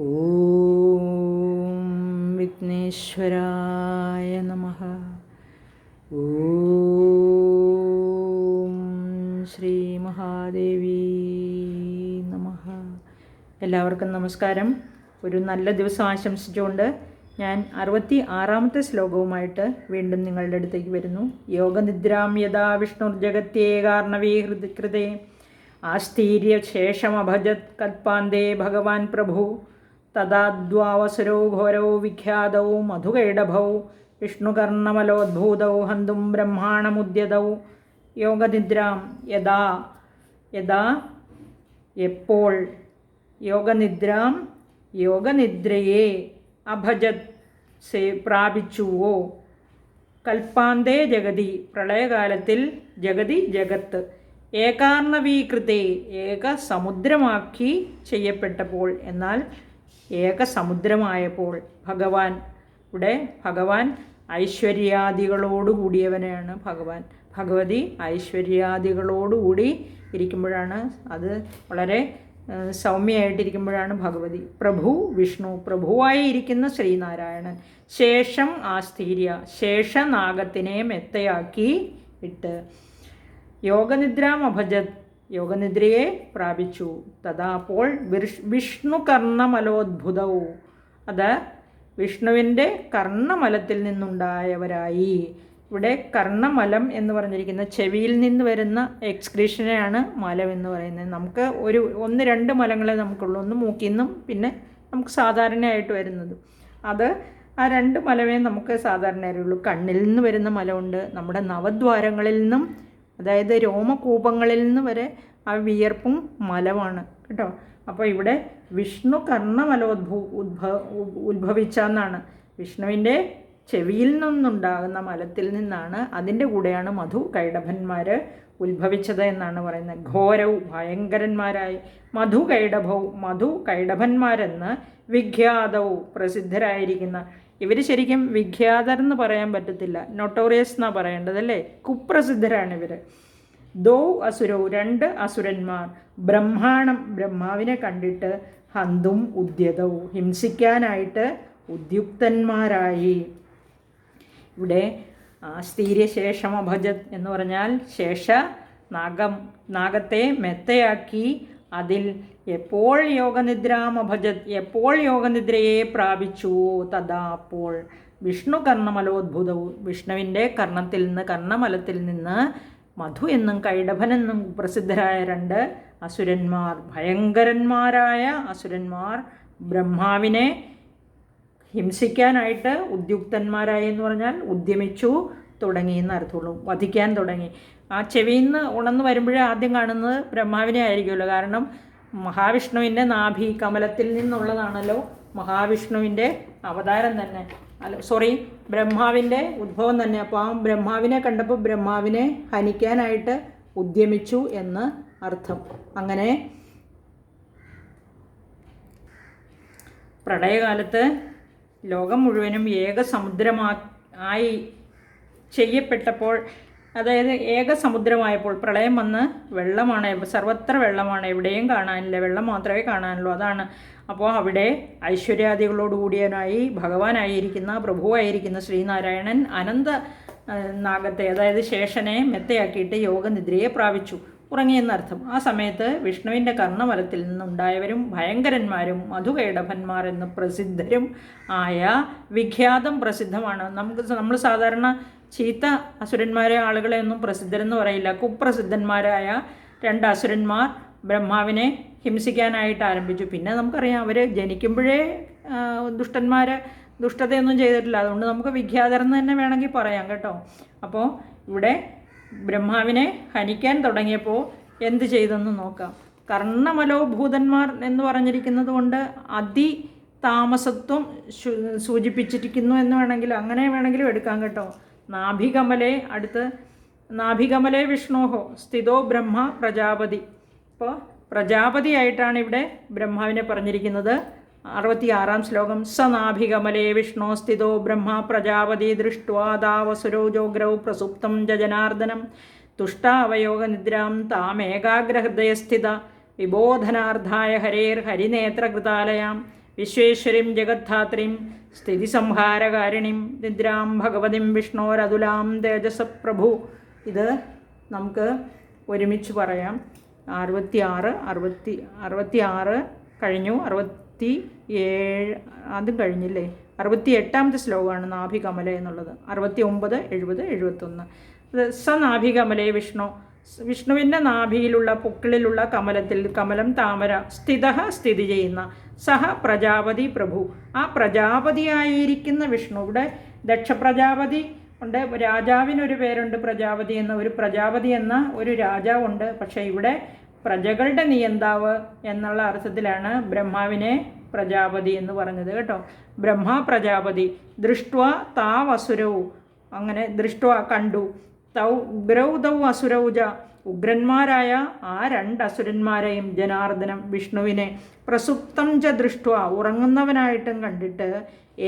ഓം വിഘ്നേശ്വരായ നമ ഓം ശ്രീ മഹാദേവി നമ എല്ലാവർക്കും നമസ്കാരം. ഒരു നല്ല ദിവസം ആശംസിച്ചുകൊണ്ട് ഞാൻ അറുപത്തി ആറാമത്തെ ശ്ലോകവുമായിട്ട് വീണ്ടും നിങ്ങളുടെ അടുത്തേക്ക് വരുന്നു. യോഗനിദ്രാം യഥാ വിഷ്ണു ഹൃദ് കൃതേ. ആസ്ഥീര്യ കൽപ്പാന്തേ ഭഗവാൻ പ്രഭു. തദാദ്വാവസുരോ ഘോരോ വിഖ്യാതൗ മധുകൈഡഭൗ വിഷ്ണുകർണമലോദ്ഭൂതൗ ഹന്തും ബ്രഹ്മാണമുദ്യതൗ. യോഗനിദ്രാം യഥാ യഥാ എപ്പോൾ യോഗനിദ്രാം യോഗനിദ്രയെ അഭജത് സേ പ്രാപിച്ചുവോ? കൽപ്പാന്തേ ജഗതി പ്രളയകാലത്തിൽ ജഗതി ജഗത്ത്. ഏകാർണവീകൃതേ ഏക സമുദ്രമാക്കി ചെയ്യപ്പെട്ടപ്പോൾ. എന്നാൽ ഏക സമുദ്രമായപ്പോൾ ഭഗവാൻ ഇവിടെ ഭഗവാൻ ഐശ്വര്യാദികളോട് കൂടിയവനെയാണ് ഭഗവാൻ. ഭഗവതി ഐശ്വര്യാദികളോടുകൂടി ഇരിക്കുമ്പോഴാണ് അത് വളരെ സൗമ്യമായിട്ടിരിക്കുമ്പോഴാണ് ഭഗവതി. പ്രഭു വിഷ്ണു പ്രഭുവായി ഇരിക്കുന്ന ശ്രീനാരായണൻ. ശേഷം ആസ്ഥീര്യ ശേഷനാഗത്തിനെ മെത്തയാക്കി ഇട്ട് യോഗനിദ്രാം അഭജത് യോഗനിദ്രയെ പ്രാപിച്ചു. തഥാ അപ്പോൾ വിഷ് വിഷ്ണു കർണമലോദ്ഭുതവും അത് വിഷ്ണുവിന്റെ കർണമലത്തിൽ നിന്നുണ്ടായവരായി. ഇവിടെ കർണമലം എന്ന് പറഞ്ഞിരിക്കുന്ന ചെവിയിൽ നിന്ന് വരുന്ന എക്സ്ക്രീഷനെയാണ് മലം എന്ന് പറയുന്നത്. നമുക്ക് ഒരു ഒന്ന് രണ്ട് മലങ്ങളെ നമുക്കുള്ളൂ. ഒന്ന് മൂക്കിൽ നിന്നും പിന്നെ നമുക്ക് സാധാരണയായിട്ട് വരുന്നത്. അത് ആ രണ്ട് മലമേ നമുക്ക് സാധാരണ അറിയുള്ളൂ കണ്ണിൽ നിന്ന് വരുന്ന മലമുണ്ട്. നമ്മുടെ നവദ്വാരങ്ങളിൽ നിന്നും അതായത് രോമകൂപങ്ങളിൽ നിന്ന് വരെ ആ വിയർപ്പും മലമാണ് കേട്ടോ. അപ്പോൾ ഇവിടെ വിഷ്ണു കർണമലോദ്ഭൂ ഉദ്ഭവ ഉത്ഭവിച്ച എന്നാണ് വിഷ്ണുവിന്റെ ചെവിയിൽ നിന്നുണ്ടാകുന്ന മലത്തിൽ നിന്നാണ് അതിന്റെ കൂടെയാണ് മധു കൈടഭന്മാർ ഉത്ഭവിച്ചത് എന്നാണ് പറയുന്നത്. ഘോരവും ഭയങ്കരന്മാരായി മധു കൈടഭവും മധു കൈടഭന്മാരെന്ന് വിഖ്യാതവും പ്രസിദ്ധരായിരിക്കുന്ന. ഇവർ ശരിക്കും വിഖ്യാതർ എന്ന് പറയാൻ പറ്റത്തില്ല. നൊട്ടോറിയസ് എന്നാണ് പറയേണ്ടതല്ലേ കുപ്രസിദ്ധരാണ് ഇവർ ദോ അസുരോ രണ്ട് അസുരന്മാർ. ബ്രഹ്മാണം ബ്രഹ്മാവിനെ കണ്ടിട്ട് ഹന്തും ഉദ്യതവും ഹിംസിക്കാനായിട്ട് ഉദ്യുക്തന്മാരായി. ഇവിടെ സ്ഥീര്യശേഷം അഭജത് എന്ന് പറഞ്ഞാൽ ശേഷ നാഗം നാഗത്തെ മെത്തയാക്കി അതിൽ എപ്പോൾ യോഗനിദ്രാം അഭജത് എപ്പോൾ യോഗനിദ്രയെ പ്രാപിച്ചുവോ തഥാ അപ്പോൾ വിഷ്ണു കർണമലോദ്ഭുതവും വിഷ്ണുവിന്റെ കർണത്തിൽ നിന്ന് കർണമലത്തിൽ നിന്ന് മധു എന്നും കൈടഭൻ എന്നും പ്രസിദ്ധരായ രണ്ട് അസുരന്മാർ ഭയങ്കരന്മാരായ അസുരന്മാർ ബ്രഹ്മാവിനെ ഹിംസിക്കാനായിട്ട് ഉദ്യുക്തന്മാരായി എന്ന് പറഞ്ഞാൽ ഉദ്യമിച്ചു. തുടങ്ങി എന്ന് അർത്ഥമുള്ളൂ വധിക്കാൻ തുടങ്ങി. ആ ചെവിയിൽ നിന്ന് വരുമ്പോഴേ ആദ്യം കാണുന്നത് ബ്രഹ്മാവിനെ ആയിരിക്കുമല്ലോ. കാരണം മഹാവിഷ്ണുവിന്റെ നാഭി കമലത്തിൽ നിന്നുള്ളതാണല്ലോ മഹാവിഷ്ണുവിന്റെ അവതാരം തന്നെ. അല്ല സോറി ബ്രഹ്മാവിന്റെ ഉദ്ഭവം തന്നെ. അപ്പോൾ ആ ബ്രഹ്മാവിനെ കണ്ടപ്പോൾ ബ്രഹ്മാവിനെ ഹനിക്കാനായിട്ട് ഉദ്യമിച്ചു എന്ന് അർത്ഥം. അങ്ങനെ പ്രളയകാലത്ത് ലോകം മുഴുവനും ഏക സമുദ്രമാ ആയി ചെയ്യപ്പെട്ടപ്പോൾ അതായത് ഏക സമുദ്രമായപ്പോൾ പ്രളയം വന്ന് വെള്ളമാണ് സർവത്ര വെള്ളമാണ് എവിടെയും കാണാനില്ല വെള്ളം മാത്രമേ കാണാനുള്ളൂ. അതാണ്. അപ്പോൾ അവിടെ ഐശ്വര്യാദികളോടുകൂടിയനായി ഭഗവാനായിരിക്കുന്ന പ്രഭുവായിരിക്കുന്ന ശ്രീനാരായണൻ അനന്ത നാഗത്തെ അതായത് ശേഷനെ മെത്തയാക്കിയിട്ട് യോഗനിദ്രയെ പ്രാപിച്ചു. ഉറങ്ങിയെന്നർത്ഥം. ആ സമയത്ത് വിഷ്ണുവിന്റെ കർണമലത്തിൽ നിന്നുണ്ടായവരും ഭയങ്കരന്മാരും മധുകേടഭന്മാർ എന്ന് പ്രസിദ്ധരും ആയ വിഖ്യാതം പ്രസിദ്ധമാണ്. നമുക്ക് നമ്മൾ സാധാരണ ചീത്ത അസുരന്മാരെ ആളുകളെ ഒന്നും പ്രസിദ്ധരെന്ന് പറയില്ല. കുപ്രസിദ്ധന്മാരായ രണ്ട് അസുരന്മാർ ബ്രഹ്മാവിനെ ഹിംസിക്കാനായിട്ട് ആരംഭിച്ചു. പിന്നെ നമുക്കറിയാം അവർ ജനിക്കുമ്പോഴേ ദുഷ്ടന്മാർ ദുഷ്ടതയൊന്നും ചെയ്തിട്ടില്ല. അതുകൊണ്ട് നമുക്ക് വിഖ്യാതരെന്ന് തന്നെ വേണമെങ്കിൽ പറയാം കേട്ടോ. അപ്പോൾ ഇവിടെ ബ്രഹ്മാവിനെ ഹനിക്കാൻ തുടങ്ങിയപ്പോൾ എന്ത് ചെയ്തെന്ന് നോക്കാം. കർണമലോഭൂതന്മാർ എന്ന് പറഞ്ഞിരിക്കുന്നത് കൊണ്ട് അതി താമസത്വം സൂചിപ്പിച്ചിരിക്കുന്നു എന്ന് വേണമെങ്കിലും അങ്ങനെ വേണമെങ്കിലും എടുക്കാം കേട്ടോ. നാഭികമലെ അടുത്ത് നാഭികമലെ വിഷ്ണോഹോ സ്ഥിതോ ബ്രഹ്മ പ്രജാപതി. ഇപ്പോൾ പ്രജാപതി ആയിട്ടാണ് ഇവിടെ ബ്രഹ്മാവിനെ പറഞ്ഞിരിക്കുന്നത്. അറുപത്തിയാറാം ശ്ലോകം. സ നാഭികമലേ വിഷ്ണോ സ്ഥിതോ ബ്രഹ്മ പ്രജാപതി ദൃഷ്ട്വാദാവസുരോ ജോഗ്രൗ പ്രസുപ്തം ജജനാർദ്ദനം. തുഷ്ടാവയോഗനിദ്രാം താമേകാഗ്രഹൃദയസ്ഥിത വിബോധനാർത്ഥായ ഹരേർ ഹരിനേത്രകൃതാലയാം വിശ്വേശ്വരീം ജഗദ്ധാത്രീം സ്ഥിതിസംഹാരകാരിണിം നിദ്രാം ഭഗവതിം വിഷ്ണോരതുലാം തേജസ പ്രഭു ഇത് നമുക്ക് ഒരുമിച്ച് പറയാം. അറുപത്തി ആറ് അറുപത്തി അറുപത്തി ആറ് കഴിഞ്ഞു അറുപത്തി ഏഴ് അതും കഴിഞ്ഞില്ലേ? അറുപത്തി എട്ടാമത്തെ ശ്ലോകമാണ് നാഭികമല എന്നുള്ളത്. അറുപത്തി ഒമ്പത് എഴുപത് എഴുപത്തൊന്ന്. അത് സ നാഭികമലേ വിഷ്ണു. വിഷ്ണുവിന്റെ നാഭിയിലുള്ള പൊക്കിളിലുള്ള കമലത്തിൽ കമലം താമര സ്ഥിത സ്ഥിതി ചെയ്യുന്ന സഹ പ്രജാപതി പ്രഭു. ആ പ്രജാപതിയായിരിക്കുന്ന വിഷ്ണു ഇവിടെ ദക്ഷപ്രജാപതി ഉണ്ട്. രാജാവിനൊരു പേരുണ്ട് പ്രജാപതി എന്ന. ഒരു പ്രജാപതി എന്ന ഒരു രാജാവുണ്ട്. പക്ഷേ ഇവിടെ പ്രജകളുടെ നിയന്താവ് എന്നുള്ള അർത്ഥത്തിലാണ് ബ്രഹ്മാവിനെ പ്രജാപതി എന്ന് പറഞ്ഞത് കേട്ടോ. ബ്രഹ്മ പ്രജാപതി ദൃഷ്ട താവസുരവും അങ്ങനെ ദൃഷ്ട കണ്ടു. തൗ ഉഗ്രൗതൗ അസുരൗജ. ഉഗ്രന്മാരായ ആ രണ്ട് അസുരന്മാരെയും ജനാർദ്ദനം വിഷ്ണുവിനെ പ്രസുപ്തം ച ദൃഷ്ട ഉറങ്ങുന്നവനായിട്ടും കണ്ടിട്ട്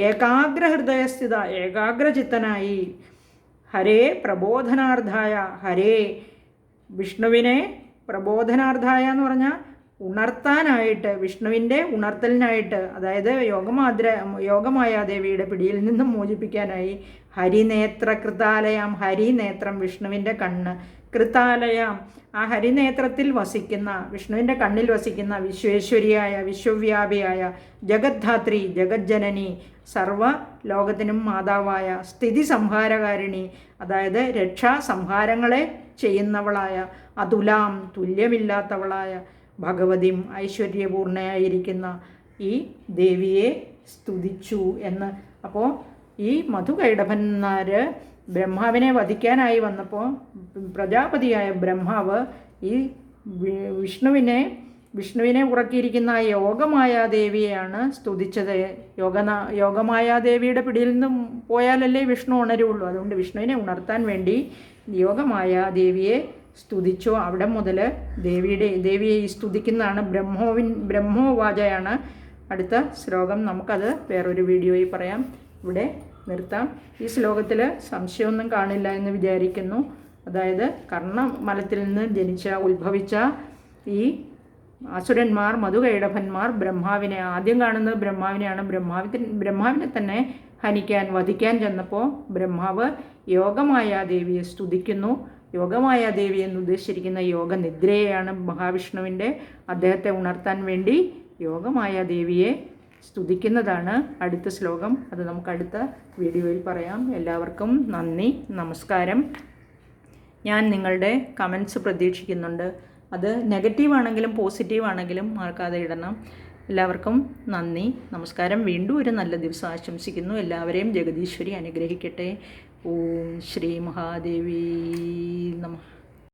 ഏകാഗ്രഹൃദയസ്ഥിത ഏകാഗ്രചിത്തനായി ഹരേ പ്രബോധനാർത്ഥായ ഹരേ വിഷ്ണുവിനെ പ്രബോധനാർത്ഥായ എന്ന് പറഞ്ഞാൽ ഉണർത്താനായിട്ട് വിഷ്ണുവിന്റെ ഉണർത്തലിനായിട്ട് അതായത് യോഗമാദ്ര യോഗമായ ദേവിയുടെ പിടിയിൽ നിന്നും മോചിപ്പിക്കാനായി ഹരിനേത്ര കൃതാലയാം ഹരിനേത്രം വിഷ്ണുവിന്റെ കണ്ണ്. കൃതാലയം. ആ ഹരിനേത്രത്തിൽ വസിക്കുന്ന വിഷ്ണുവിന്റെ കണ്ണിൽ വസിക്കുന്ന വിശ്വേശ്വരിയായ വിശ്വവ്യാപിയായ ജഗദ്ധാത്രി ജഗജ്ജനനി സർവ ലോകത്തിനും മാതാവായ സ്ഥിതി സംഹാരകാരിണി അതായത് രക്ഷാ സംഹാരങ്ങളെ ചെയ്യുന്നവളായ അതുലാം തുല്യമില്ലാത്തവളായ ഭഗവതിയും ഐശ്വര്യപൂർണയായിരിക്കുന്ന ഈ ദേവിയെ സ്തുതിച്ചു എന്ന്. അപ്പോൾ ഈ മധുകൈടഭന്മാർ ബ്രഹ്മാവിനെ വധിക്കാനായി വന്നപ്പോൾ പ്രജാപതിയായ ബ്രഹ്മാവ് ഈ വിഷ്ണുവിനെ വിഷ്ണുവിനെ ഉറക്കിയിരിക്കുന്ന യോഗമായ ദേവിയെയാണ് സ്തുതിച്ചത്. യോഗന യോഗമായ ദേവിയുടെ പിടിയിൽ നിന്നും പോയാലല്ലേ വിഷ്ണു ഉണരുള്ളൂ. അതുകൊണ്ട് വിഷ്ണുവിനെ ഉണർത്താൻ വേണ്ടി യോഗമായ ദേവിയെ സ്തുതിച്ചു. അവിടെ മുതൽ ദേവിയുടെ ദേവിയെ സ്തുതിക്കുന്നതാണ് ബ്രഹ്മോവിൻ ബ്രഹ്മോവാചയാണ്. അടുത്ത ശ്ലോകം നമുക്കത് വേറൊരു വീഡിയോയിൽ പറയാം. ഇവിടെ നിർത്താം. ഈ ശ്ലോകത്തിൽ സംശയമൊന്നും കാണില്ല എന്ന് വിചാരിക്കുന്നു. അതായത് കർണമലത്തിൽ നിന്ന് ജനിച്ച ഉത്ഭവിച്ച ഈ അസുരന്മാർ മധുകൈടഭന്മാർ ബ്രഹ്മാവിനെ ആദ്യം കാണുന്നത് ബ്രഹ്മാവിനെയാണ്. ബ്രഹ്മാവിന് ബ്രഹ്മാവിനെ തന്നെ ഹനിക്കാൻ വധിക്കാൻ ചെന്നപ്പോൾ ബ്രഹ്മാവ് യോഗമായ ദേവിയെ സ്തുതിക്കുന്നു. യോഗമായ ദേവി എന്ന് ഉദ്ദേശിച്ചിരിക്കുന്ന യോഗനിദ്രയെയാണ് മഹാവിഷ്ണുവിന്റെ അദ്ദേഹത്തെ ഉണർത്താൻ വേണ്ടി യോഗമായ ദേവിയെ സ്തുതിക്കുന്നതാണ് അടുത്ത ശ്ലോകം. അത് നമുക്ക് അടുത്ത വീഡിയോയിൽ പറയാം. എല്ലാവർക്കും നന്ദി നമസ്കാരം. ഞാൻ നിങ്ങളുടെ കമൻസ് പ്രതീക്ഷിക്കുന്നുണ്ട്. അത് നെഗറ്റീവ് ആണെങ്കിലും പോസിറ്റീവ് ആണെങ്കിലും മറക്കാതെ ഇടണം. എല്ലാവർക്കും നന്ദി നമസ്കാരം. വീണ്ടും ഒരു നല്ല ദിവസം ആശംസിക്കുന്നു. എല്ലാവരെയും ജഗദീശ്വരി അനുഗ്രഹിക്കട്ടെ. ഓം ശ്രീ മഹാദേവി നമ